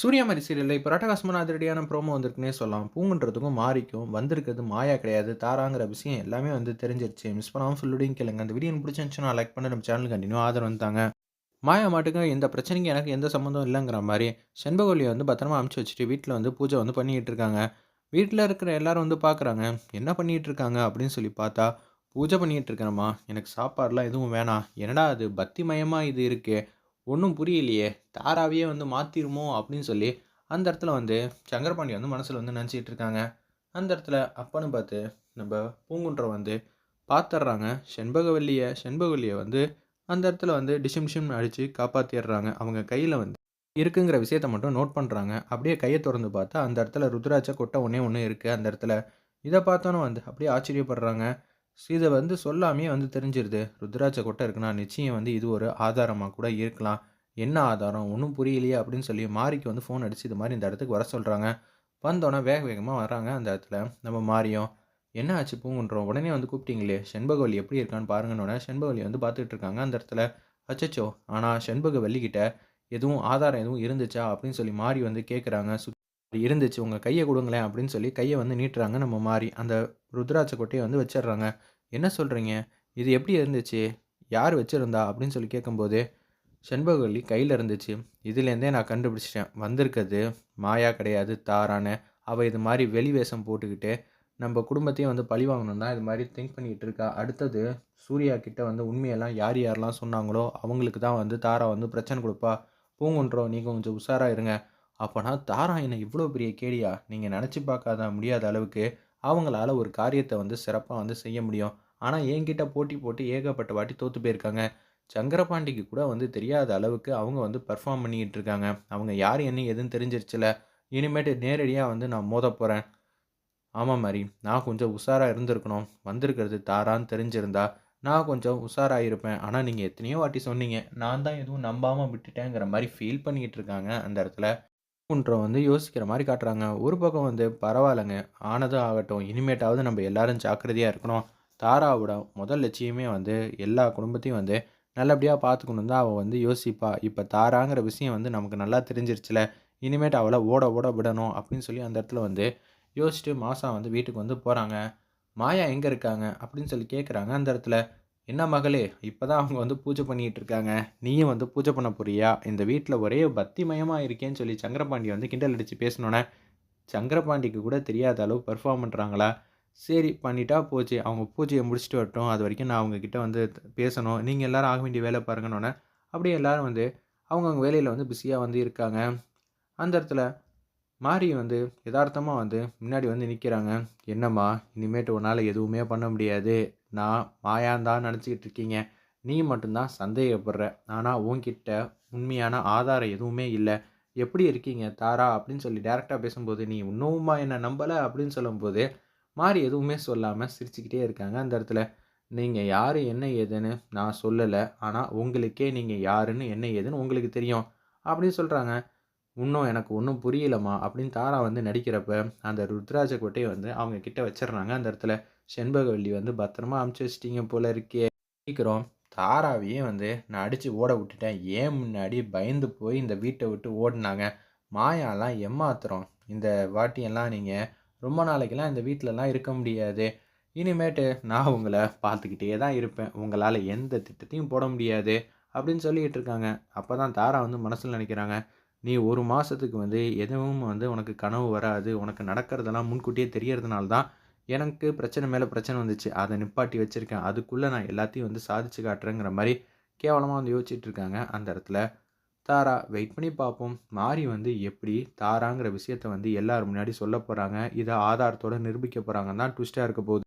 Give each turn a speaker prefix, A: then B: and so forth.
A: சூரியமரி மாதிரி சீரியலில் இப்போ ரட்டகாசமான அதிரடியான ப்ரோமோ வந்திருக்குன்னே சொல்லலாம். பூங்குன்றதுக்கும் மாறிக்கும் வந்திருக்கிறது மாயா கிடையாது. தாராங்கிற விஷயம் எல்லாமே வந்து தெரிஞ்சிருச்சு. மிஸ் பண்ணாமல் ஃபுல்லுடையும் கேளுங்க. அந்த வீடியோ பிடிச்சிருந்துச்சுன்னா லைக் பண்ணி நம்ம சேனல் கண்டினியூ ஆதரவு வந்தாங்க மாயா மாட்டுக்கு எந்த பிரச்சனைக்கு எனக்கு எந்த சம்மந்தம் இல்லைங்கிற மாதிரி செண்பகோலியை வந்து பத்திரமா அமுச்சு வச்சுட்டு வீட்டில் வந்து பூஜை வந்து பண்ணிக்கிட்டு இருக்காங்க. வீட்டில் இருக்கிற எல்லாரும் வந்து பார்க்குறாங்க என்ன பண்ணிகிட்டு இருக்காங்க? அப்படின்னு சொல்லி பார்த்தா பூஜை பண்ணிகிட்டு இருக்கிறேம்மா. எனக்கு சாப்பாடுலாம் எதுவும் வேணாம். என்னடா அது? பக்திமயமாக இது இருக்குது ஒன்றும் புரியலையே. தாராவையே வந்து மாற்றிருமோ அப்படின்னு சொல்லி அந்த இடத்துல வந்து சங்கரபாண்டி வந்து மனசில் வந்து நினச்சிக்கிட்டு இருக்காங்க. அந்த இடத்துல அப்பன்னு பார்த்து நம்ம பூங்குன்ற வந்து பார்த்துட்றாங்க செண்பகவல்லியை செண்பகவல்லியை வந்து அந்த இடத்துல வந்து டிஷம் டிஷம் அடித்து காப்பாற்றிடுறாங்க அவங்க கையில் வந்து இருக்குங்கிற விஷயத்த மட்டும் நோட் பண்ணுறாங்க அப்படியே கையை திறந்து பார்த்தா அந்த இடத்துல ருத்ராட்ச கொட்டை ஒன்றே ஒன்று இருக்குது அந்த இடத்துல இதை பார்த்தோன்னே வந்து அப்படியே ஆச்சரியப்படுறாங்க. இதை வந்து சொல்லாமே வந்து தெரிஞ்சிருது. ருத்ராட்ச கொட்டை இருக்குன்னா நிச்சயம் வந்து இது ஒரு ஆதாரமாக கூட இருக்கலாம். என்ன ஆதாரம்? ஒன்றும் புரியலையே அப்படின்னு சொல்லி மாரிக்கு வந்து ஃபோன் அடித்து இது மாதிரி இந்த இடத்துக்கு வர சொல்கிறாங்க வந்தோடனே வேக வேகமாக வராங்க அந்த இடத்துல. நம்ம மாரியும் என்ன ஆச்சு பூங்குன்றோம்? உடனே வந்து கூப்பிட்டீங்களே செண்பகவல்லி எப்படி இருக்கான்னு பாருங்கன்னொடனே செண்பகவல்லி வந்து பார்த்துட்டு இருக்காங்க அந்த இடத்துல. அச்சச்சோ! ஆனால் செண்பகவல்லிக்கிட்ட எதுவும் ஆதாரம் எதுவும் இருந்துச்சா? அப்படின்னு சொல்லி மாறி வந்து கேட்குறாங்க சு இருந்துச்சு. உங்கள் கையை கொடுங்களேன். அப்படின்னு சொல்லி கையை வந்து நீட்டுறாங்க நம்ம மாறி அந்த ருத்ராட்ச கொட்டையை வந்து வச்சிடுறாங்க. என்ன சொல்கிறீங்க இது எப்படி இருந்துச்சு? யார் வச்சுருந்தா? அப்படின்னு சொல்லி கேட்கும்போது செண்பகவல்லி கையில் இருந்துச்சு. இதுலேருந்தே நான் கண்டுபிடிச்சிட்டேன். வந்திருக்கிறது மாயா கிடையாது தாரான்னு. அவள் இது மாதிரி வெளி வேஷம் போட்டுக்கிட்டு நம்ம குடும்பத்தையும் வந்து பழி வாங்கணும்னா இது மாதிரி திங்க் பண்ணிகிட்டு இருக்கா. அடுத்தது சூர்யா கிட்டே வந்து உண்மையெல்லாம் யார் யாரெல்லாம் சொன்னாங்களோ அவங்களுக்கு தான் வந்து தாரா வந்து பிரச்சனை கொடுப்பா. பூங்குன்றோம் நீங்கள் கொஞ்சம் உஷாராக இருங்க. அப்போனா தாரா என்ன இவ்வளோ பெரிய கேடியா? நீங்கள் நினச்சி பார்க்காத முடியாத அளவுக்கு அவங்களால ஒரு காரியத்தை வந்து சிறப்பாக வந்து செய்ய முடியும். ஆனால் என்கிட்ட போட்டி போட்டு ஏகப்பட்ட வாட்டி தோற்று போயிருக்காங்க. சங்கரபாண்டிக்கு கூட வந்து தெரியாத அளவுக்கு அவங்க வந்து பர்ஃபார்ம் பண்ணிக்கிட்டு இருக்காங்க. அவங்க யார் என்ன எதுன்னு தெரிஞ்சிருச்சுல. இனிமேட்டு நேரடியாக வந்து நான் மோத போகிறேன் ஆமாம் மாதிரி நான் கொஞ்சம் உஷாராக இருந்திருக்கணும். வந்திருக்கிறது தாரான்னு தெரிஞ்சிருந்தா நான் கொஞ்சம் உஷாராக இருப்பேன். ஆனால் நீங்கள் எத்தனையோ வாட்டி சொன்னீங்க. நான் தான் எதுவும் நம்பாமல் விட்டுட்டேங்கிற மாதிரி ஃபீல் பண்ணிக்கிட்டு இருக்காங்க அந்த இடத்துல. குன்ற வந்து யோசிக்கிற மாதிரி காட்டுறாங்க. ஒரு பக்கம் வந்து பரவாயில்லைங்க ஆனதும் ஆகட்டும் இனிமேட்டாவது நம்ம எல்லாரும் ஜாக்கிரதையாக இருக்கணும். தாராவோட முதல் லட்சியமே வந்து எல்லா குடும்பத்தையும் வந்து நல்லபடியாக பார்த்துக்கணும் தான் அவள் வந்து யோசிப்பா. இப்போ தாராங்கிற விஷயம் வந்து நமக்கு நல்லா தெரிஞ்சிருச்சுல இனிமேட்டு அவளை ஓட ஓட விடணும் அப்படின்னு சொல்லி அந்த இடத்துல வந்து யோசிச்சுட்டு மாசா வந்து வீட்டுக்கு வந்து போகிறாங்க மாயா எங்கே இருக்காங்க அப்படின்னு சொல்லி கேட்குறாங்க அந்த இடத்துல. என்ன மகளே இப்போ தான் அவங்க வந்து பூஜை பண்ணிகிட்டு இருக்காங்க நீயும் வந்து பூஜை பண்ண போறியா? இந்த வீட்டில் ஒரே பக்திமயமாக இருக்கேன்னு சொல்லி சங்கரபாண்டி வந்து கிண்டல் அடித்து பேசினோன்னே சங்கரபாண்டிக்கு கூட தெரியாத அளவு பெர்ஃபார்ம் பண்ணுறாங்களா சரி பண்ணிட்டா போச்சு. அவங்க பூஜையை முடிச்சுட்டு வரட்டும். அது வரைக்கும் நான் அவங்கக்கிட்ட வந்து பேசணும். நீங்கள் எல்லோரும் ஆக வேண்டிய வேலை பாருங்கன்னொன்னே அப்படியே எல்லோரும் வந்து அவங்கவுங்க வேலையில் வந்து பிஸியாக வந்து இருக்காங்க. அந்த இடத்துல மாறி வந்து யதார்த்தமாக வந்து முன்னாடி வந்து நிற்கிறாங்க என்னம்மா இனிமேட்டு உன்னால் எதுவுமே பண்ண முடியாது. நான் மாயாந்தான் நினச்சிக்கிட்டு இருக்கீங்க. நீ மட்டும்தான் சந்தேகப்படுற. ஆனால் உன்கிட்ட உண்மையான ஆதாரம் எதுவுமே இல்லை. எப்படி இருக்கீங்க தாரா? அப்படின்னு சொல்லி டேரெக்டாக பேசும்போது நீ இன்னும்மா என்னை நம்பலை? அப்படின்னு சொல்லும்போது மாறி எதுவுமே சொல்லாமல் சிரிச்சுக்கிட்டே இருக்காங்க அந்த இடத்துல. நீங்கள் யார் என்ன ஏதுன்னு நான் சொல்லலை. ஆனால் உங்களுக்கே நீங்கள் யாருன்னு என்ன ஏதுன்னு உங்களுக்கு தெரியும். அப்படின்னு சொல்கிறாங்க இன்னும் எனக்கு ஒன்றும் புரியலம்மா அப்படின்னு தாரா வந்து நடிக்கிறப்ப அந்த ருத்ராஜ கோட்டையை வந்து அவங்க கிட்ட வச்சிடுறாங்க. அந்த இடத்துல செண்பகவல்லி வந்து பத்திரமா அமுச்சு வச்சிட்டிங்க போல இருக்கே. சீக்கிரம் தாராவையே வந்து நான் அடித்து ஓட விட்டுட்டேன். ஏன் முன்னாடி பயந்து போய் இந்த வீட்டை விட்டு ஓடினாங்க? மாயாலாம் எம்மாத்திரம் இந்த வாட்டியெல்லாம் நீங்கள் ரொம்ப நாளைக்கெல்லாம் இந்த வீட்டிலலாம் இருக்க முடியாது. இனிமேட்டு நான் உங்களை பார்த்துக்கிட்டே தான் இருப்பேன். உங்களால் எந்த திட்டத்தையும் போட முடியாது அப்படின்னு சொல்லிகிட்டு இருக்காங்க. அப்போ தான் தாரா வந்து மனசில் நினைக்கிறாங்க. நீ ஒரு மாதத்துக்கு வந்து எதுவும் வந்து உனக்கு கனவு வராது. உனக்கு நடக்கிறதெல்லாம் முன்கூட்டியே தெரியறதுனால தான் எனக்கு பிரச்சனை மேலே பிரச்சனை வந்துச்சு. அதை நிப்பாட்டி வச்சுருக்கேன். அதுக்குள்ளே நான் எல்லாத்தையும் வந்து சாதிச்சு காட்டுறேங்கிற மாதிரி கேவலமாக வந்து யோசிச்சுட்டு இருக்காங்க அந்த இடத்துல. தாரா வெயிட் பண்ணி பார்ப்போம். மாறி வந்து எப்படி தாராங்கிற விஷயத்த வந்து எல்லோரும் முன்னாடி சொல்ல போகிறாங்க இதை ஆதாரத்தோடு நிரூபிக்க போகிறாங்கன்னு தான் ட்விஸ்ட்டாக இருக்க போகுது.